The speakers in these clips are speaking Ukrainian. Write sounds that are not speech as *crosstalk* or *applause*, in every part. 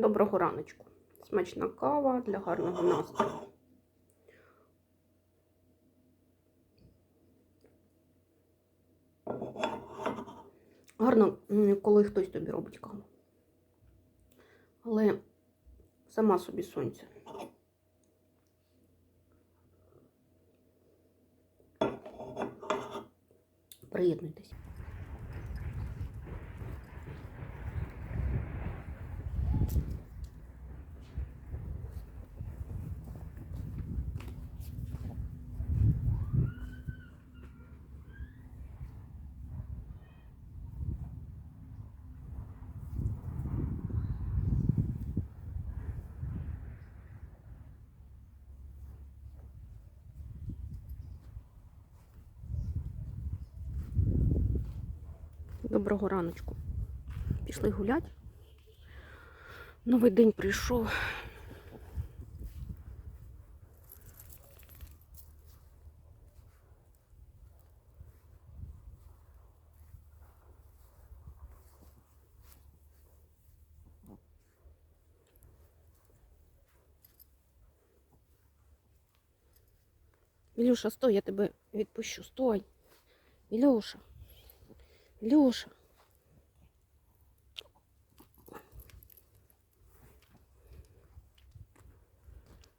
Доброго раночку. Смачна кава для гарного настрою. Гарно, коли хтось тобі робить каву. Але сама собі сонце. Приєднуйтесь. Доброго раночку. Пішли гулять. Новий день прийшов. Ілюша, стой, я тебе відпущу. Стой. Ілюша. Ілюша.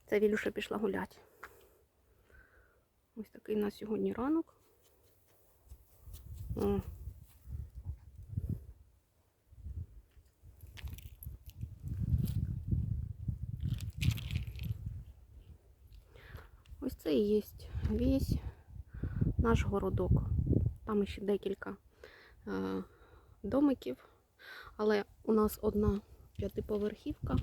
Це Вілюша пішла гуляти. Ось такий у нас сьогодні ранок. О. Ось це і є весь наш городок. Там ще декілька домиків, але у нас одна п'ятиповерхівка.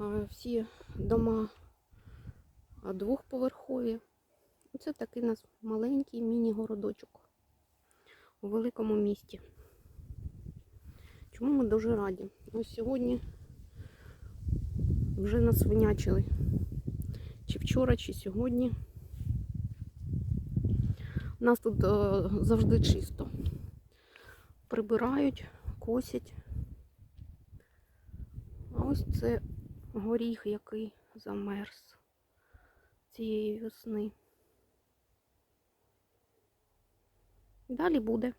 Е, Всі дома е, двохповерхові. Це такий у нас маленький міні-городочок у великому місті. Чому ми дуже раді? Ось сьогодні вже насвинячили. Чи вчора, чи сьогодні. У нас тут е, завжди чисто. Прибирають, косять. А ось це горіх, який замерз цієї весни. Далі буде.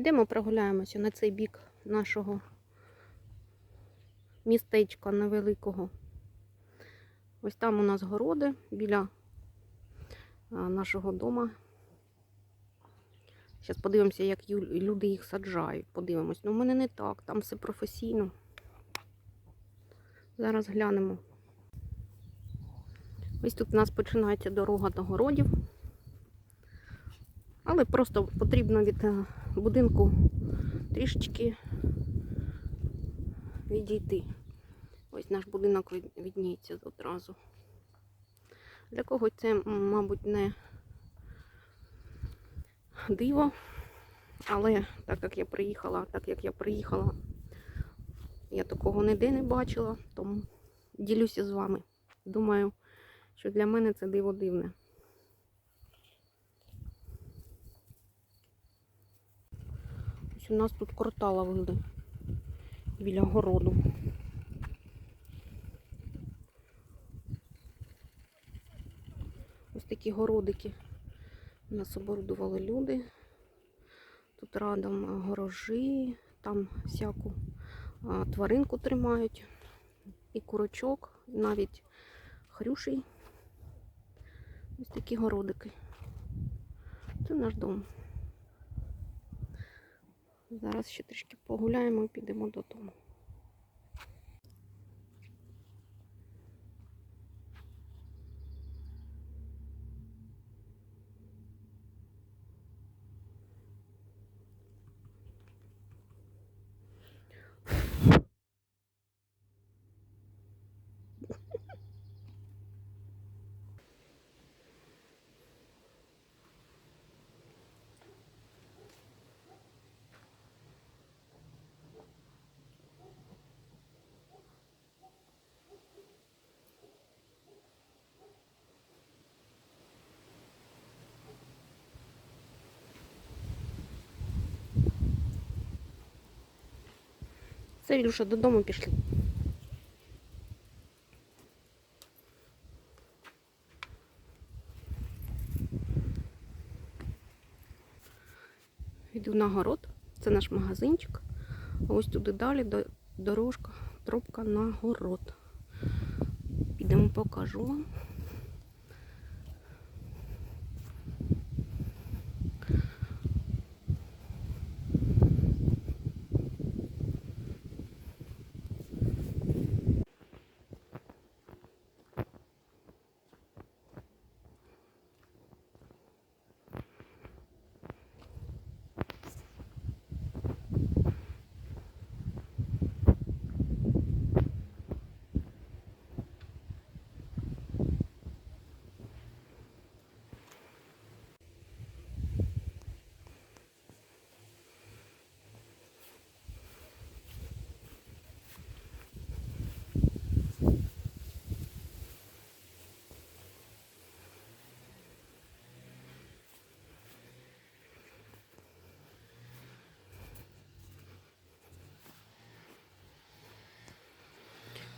Підемо прогуляємося на цей бік нашого містечка невеликого. Ось там у нас городи біля нашого дома. Зараз подивимося, як люди їх саджають. Подивимось. Ну, в мене не так, там все професійно. Зараз глянемо. Ось тут у нас починається дорога до городів. Але просто потрібно від е, будинку трішечки відійти. Ось наш будинок відніється одразу. Для когось це, мабуть, не диво, але так як я приїхала, так як я приїхала, я такого ніде не бачила, тому ділюся з вами. Думаю, що для мене це диво дивне. Ось у нас тут квартала вийде біля городу. Ось такі городики у нас оборудували люди. Тут радом горожі, там всяку тваринку тримають, і курочок, і навіть хрюший. Ось такі городики. Це наш дом. Зараз ще трішки погуляємо і підемо додому. Все, Ілюша, додому пішли. Йду на город. Це наш магазинчик. А ось туди далі дорожка, тропка на город. Підемо покажу вам.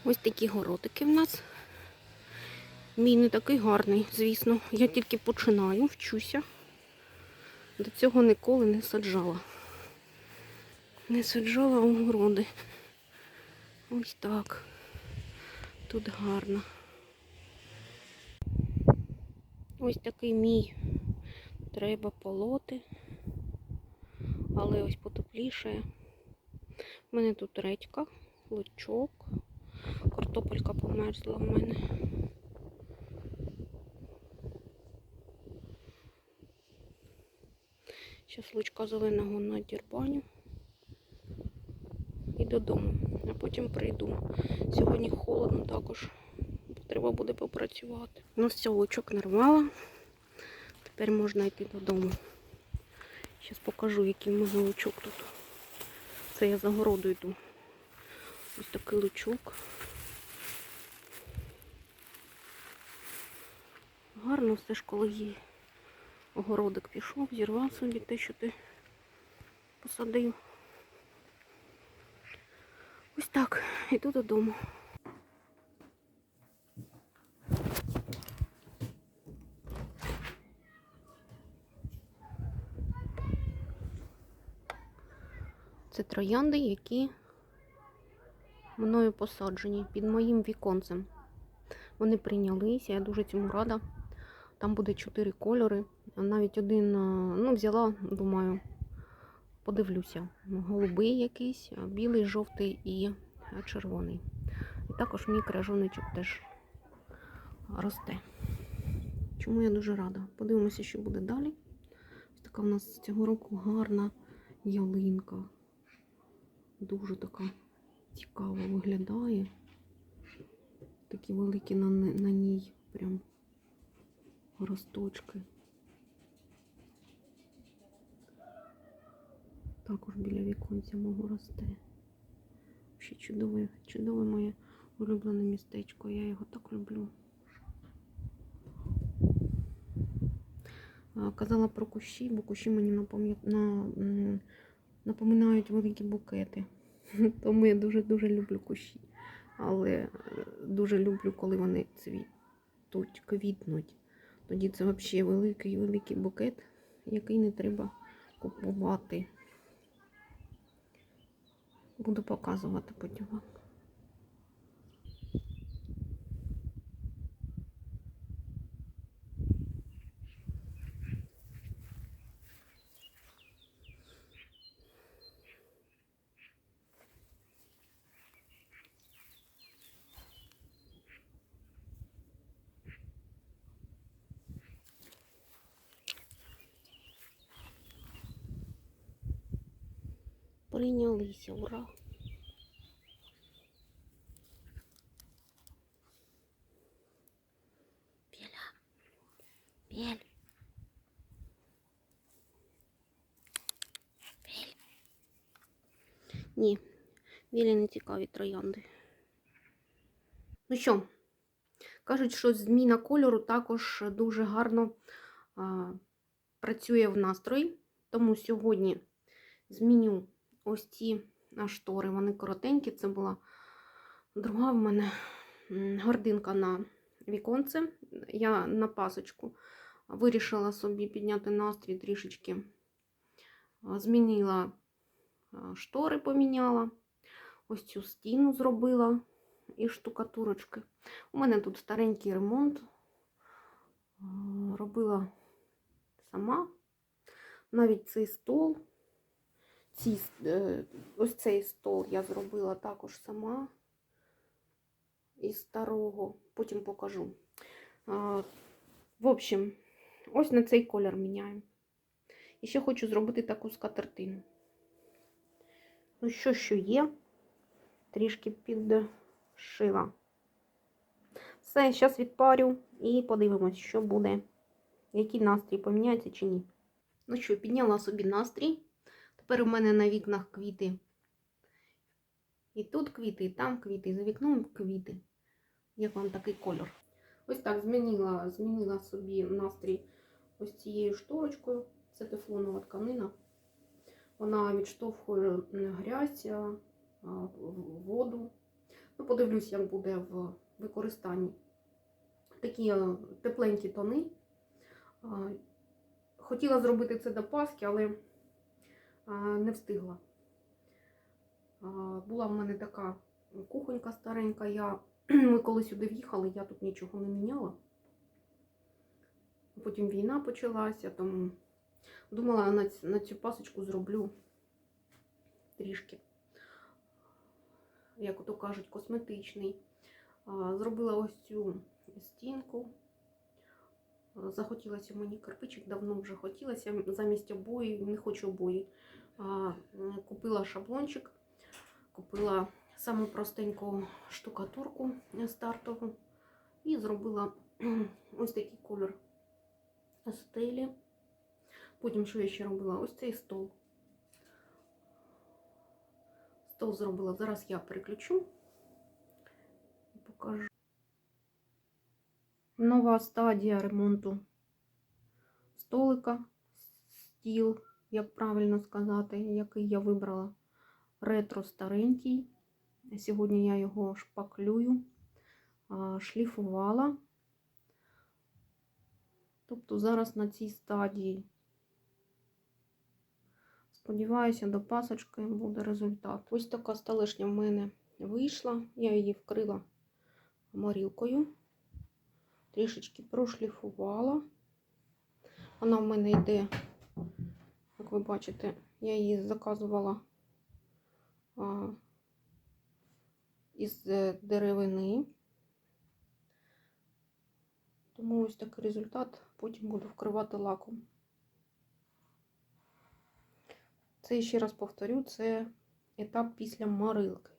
Ось такі городики в нас. Мій не такий гарний, звісно. Я тільки починаю, вчуся. До цього ніколи не саджала. Не саджала огороди. Ось так. Тут гарно. Ось такий мій. Треба полоти. Але ось потепліше. У мене тут редька, лучок. Картопелька померзла в мене. Зараз лучка зеленого надірбаню і додому. А потім прийду. Сьогодні холодно також. Треба буде попрацювати. Ну все, лучок нарвала. Тепер можна йти додому. Зараз покажу, який в мене лучок тут. Це я за городу йду. Ось такий лучок. Гарно все ж, коли є. Огородик пішов, зірвав собі те, що ти посадив. Ось так, йду додому. Це троянди, які мною посаджені під моїм віконцем. Вони прийнялися, я дуже цьому рада. Там буде чотири кольори. Навіть один ну, взяла, думаю, подивлюся. Голубий якийсь, білий, жовтий і червоний. І також мій крижовничок теж росте. Чому я дуже рада? Подивимося, що буде далі. Ось така в нас цього року гарна ялинка. Дуже така цікаво виглядає. Такі великі на, на ній прям росточки. Також біля віконця мого росте. Ще чудове, чудове моє улюблене містечко. Я його так люблю. Казала про кущі, бо кущі мені напоминають великі букети. *laughs* Тому я дуже-дуже люблю кущі. Але е, дуже люблю, коли вони цвітуть, квітнуть. Тоді це взагалі великий великий букет, який не треба купувати. Буду показувати потім вам. Прийнялися, ура! Біля. Біль. Біль. Ні, білі не цікаві троянди. Ну що, кажуть, що зміна кольору також дуже гарно а, працює в настрої. Тому сьогодні зміню ось ці штори. Вони коротенькі. Це була друга в мене гординка на віконце. Я на пасочку вирішила собі підняти настрій трішечки. Змінила штори, поміняла. Ось цю стіну зробила і штукатурочки. У мене тут старенький ремонт. Робила сама. Навіть цей стол. Ці, е, ось цей стол я зробила також сама із старого. Потім покажу. В общем, ось на цей колір міняємо. І ще хочу зробити таку скатертину. Ну, що, що є, трішки підшила. Все, зараз відпарю і подивимось, що буде. Який настрій поміняється чи ні. Ну що, підняла собі настрій. Тепер у мене на вікнах квіти. І тут квіти, і там квіти, і за вікном квіти. Як вам такий кольор? Ось так змінила, змінила собі настрій ось цією шторочкою. Це тефлонова тканина. Вона відштовхує грязь, воду. Ну, подивлюсь, як буде в використанні. Такі тепленькі тони. Хотіла зробити це до Пасхи, але не встигла. Була в мене така кухонька старенька. Я, *clears throat* ми коли сюди в'їхали, я тут нічого не міняла. Потім війна почалася, тому думала, на, на цю пасочку зроблю трішки, як ото кажуть, косметичний. Зробила ось цю стінку. Захотілося мені кирпичик, давно вже хотілося. Замість обої, не хочу обої. Купила шаблончик, купила саму простеньку штукатурку стартову і зробила *clears throat* ось такий колір стелі. Потім, що я ще робила? Ось цей стол. Стол зробила. Зараз я переключу і покажу. Нова стадія ремонту столика, стіл, як правильно сказати, який я вибрала ретро старенький. Сьогодні я його шпаклюю, шліфувала. Тобто зараз на цій стадії. Сподіваюся, до пасочки буде результат. Ось така столешня в мене вийшла. Я її вкрила морілкою. Трішечки прошліфувала. Вона в мене йде, як ви бачите, я її заказувала а, із е, деревини. Тому ось такий результат. Потім буду вкривати лаком. Це ще раз повторю, це етап після морилки.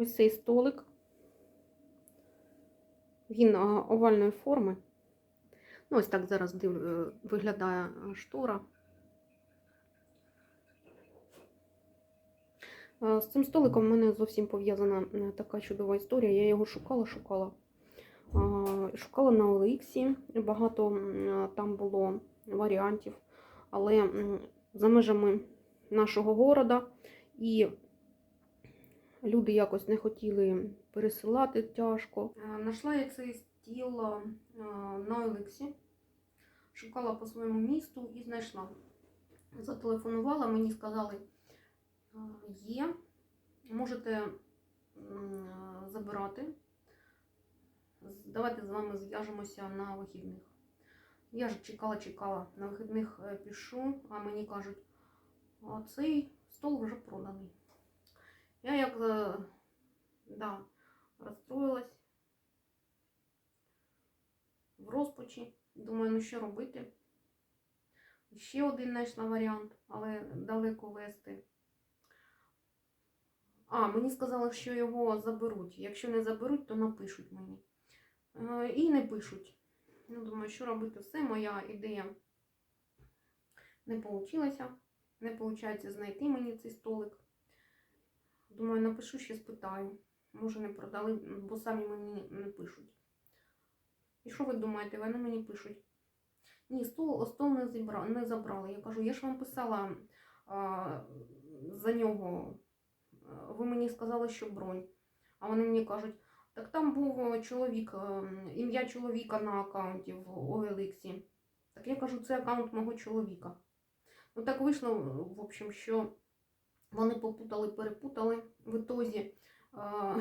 Ось цей столик. Він овальної форми. Ну, ось так зараз див... е, виглядає е, штора. Е, З цим столиком в мене зовсім пов'язана така чудова історія. Я його шукала, шукала. Шукала на OLX, багато там було варіантів, але за межами нашого города і люди якось не хотіли пересилати тяжко. Нашла я цей стіл на OLX, шукала по своєму місту і знайшла. Зателефонувала, мені сказали, є, можете забирати. Давайте з вами зв'яжемося на вихідних. Я ж чекала, чекала. На вихідних е, пишу, а мені кажуть, цей стол вже проданий. Я як е, да, розстроїлась в розпачі. Думаю, ну що робити? Ще один знайшла варіант, але далеко вести. А, мені сказали, що його заберуть. Якщо не заберуть, то напишуть мені. Е, І не пишуть. Ну, думаю, що робити все, моя ідея не вийшла. Не виходить знайти мені цей столик. Думаю, напишу ще спитаю. Може не продали, бо самі мені не пишуть. І що ви думаєте? Вони мені пишуть. Ні, стол, стол не, зібра, не забрали. Я кажу, я ж вам писала а, за нього. Ви мені сказали, що бронь. А вони мені кажуть, так там був е, чоловік, е, ім'я чоловіка на аккаунті в OLX. Так я кажу, це аккаунт мого чоловіка. Ну так вийшло, в общем, що вони попутали, перепутали. В ітозі а,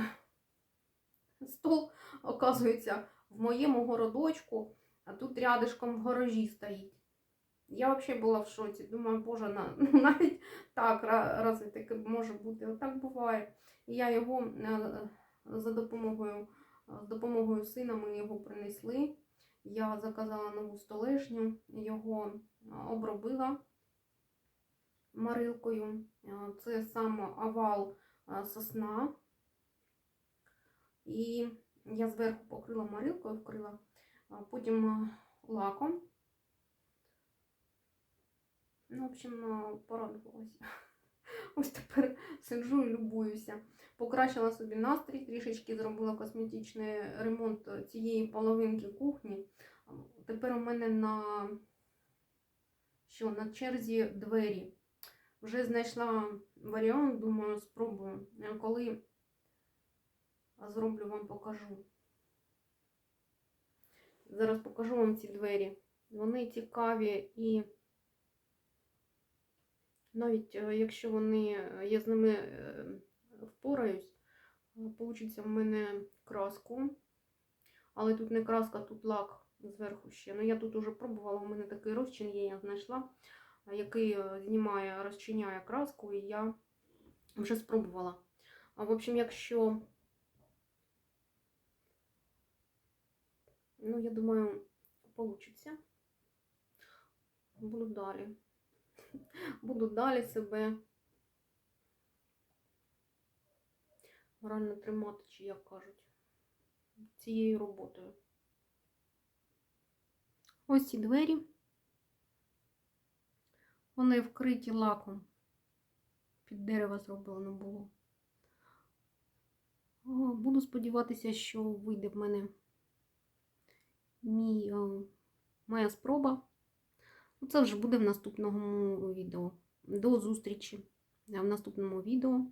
стол, оказується, в моєму городочку, а тут рядишком в гаражі стоїть. Я взагалі була в шоці. Думаю, боже, на, *laughs* навіть так ра- разве таке може бути. Отак буває. І я його е, за допомогою, з допомогою сина ми його принесли. Я заказала нову столешню, його е, обробила марилкою. Е, Це сам овал е, сосна. І я зверху покрила марилкою, вкрила, потім е, лаком. Ну, в общем, порадувалася. *laughs* Ось тепер сиджу і любуюся. Покращила собі настрій, трішечки зробила косметичний ремонт цієї половинки кухні. Тепер у мене на, що, на черзі двері. Вже знайшла варіант, думаю, спробую. Коли зроблю вам покажу. Зараз покажу вам ці двері. Вони цікаві і навіть е, якщо вони, е, я з ними е, впораюсь, вийде в мене краску. Але тут не краска, тут лак зверху ще. Ну я тут уже пробувала, у мене такий розчин є, я знайшла, який е, знімає, розчиняє краску, і я вже спробувала. А в общем, якщо Ну, я думаю, получиться. Буду далі. *laughs* Буду далі себе морально тримати, чи як кажуть, цією роботою. Ось ці двері. Вони вкриті лаком. Під дерево зроблено було. Буду сподіватися, що вийде в мене мій, моя спроба. Ну, Це вже буде в наступному відео. До зустрічі в наступному відео.